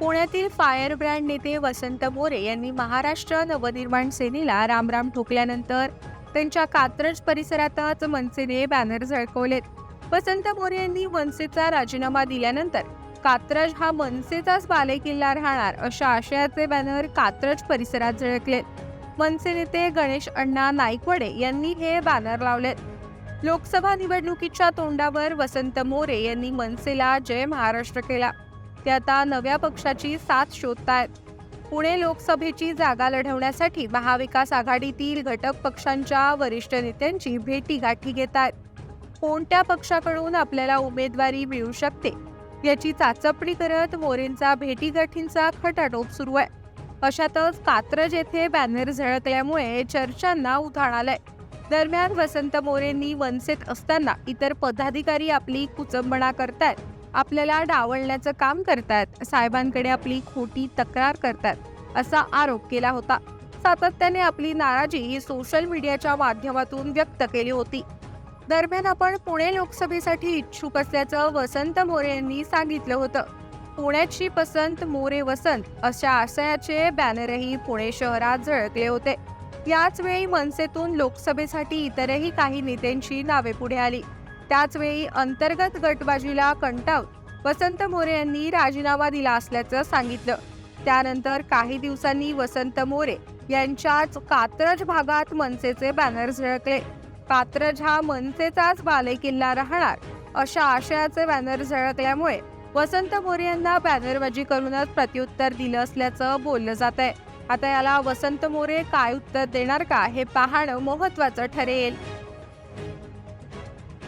पुण्यातील fire brand नेते वसंत मोरे यांनी महाराष्ट्र नवनिर्माण सेनेला रामराम ठोकल्यानंतर त्यांच्या कात्रज परिसरातच मनसेने बॅनर झळकवलेत. वसंत मोरे यांनी मनसेचा राजीनामा दिल्यानंतर कात्रज हा मनसेचाच बालेकिल्ला राहणार अशा आशयाचे बॅनर कात्रज परिसरात झळकलेत. मनसे नेते गणेश अण्णा नाईकवडे यांनी हे बॅनर लावलेत. लोकसभा निवडणुकीच्या तोंडावर वसंत मोरे यांनी मनसेला जय महाराष्ट्र केला. ते आता नव्या पक्षाची साथ शोधतायत. पुणे लोकसभेची जागा लढवण्यासाठी महाविकास आघाडीतील घटक पक्षांच्या वरिष्ठ नेत्यांची भेटीगाठी घेत आहेत कोणत्या पक्षाकडून आपल्याला उमेदवारी मिळू शकते? याची चाचपणी करत मोरेंचा भेटीगाठींचा खटाटोप सुरू आहे. अशातच कात्रज येथे बॅनर झळकल्यामुळे चर्चांना उधाण आलंय. दरम्यान वसंत मोरेंनी वनसेत असताना इतर पदाधिकारी आपली कुचंबणा करतायत. आपल्याला डावलण्याचं काम करतात साहेबांकडे आपली खोटी तक्रार करतात असा आरोप केला होता. सातत्याने आपली नाराजी ही सोशल मीडियाच्या माध्यमातून व्यक्त केली होती. दरम्यान आपण पुणे लोकसभेसाठी इच्छुक असल्याचं वसंत मोरे यांनी सांगितलं होतं. पुण्याची पसंत मोरे वसंत अशा आशयाचे बॅनरही पुणे शहरात झळकले होते. याच वेळी मनसेतून लोकसभेसाठी इतरही काही नेत्यांची नावे पुढे आली. त्याचवेळी अंतर्गत गटबाजीला कंटाळून वसंत मोरे यांनी राजीनामा दिला असल्याचं सांगितलं. त्यानंतर काही दिवसांनी वसंत मोरे यांच्याच कात्रज भागात मनसेचे बॅनर झळकले. कात्रज हा मनसेचाच बालेकिल्ला राहणार अशा आशयाचे बॅनर झळकल्यामुळे वसंत मोरे यांना बॅनरबाजी करूनच प्रत्युत्तर दिलं असल्याचं बोललं जात आहे आता याला वसंत मोरे काय उत्तर देणार का हे पाहणं महत्वाचं ठरेल.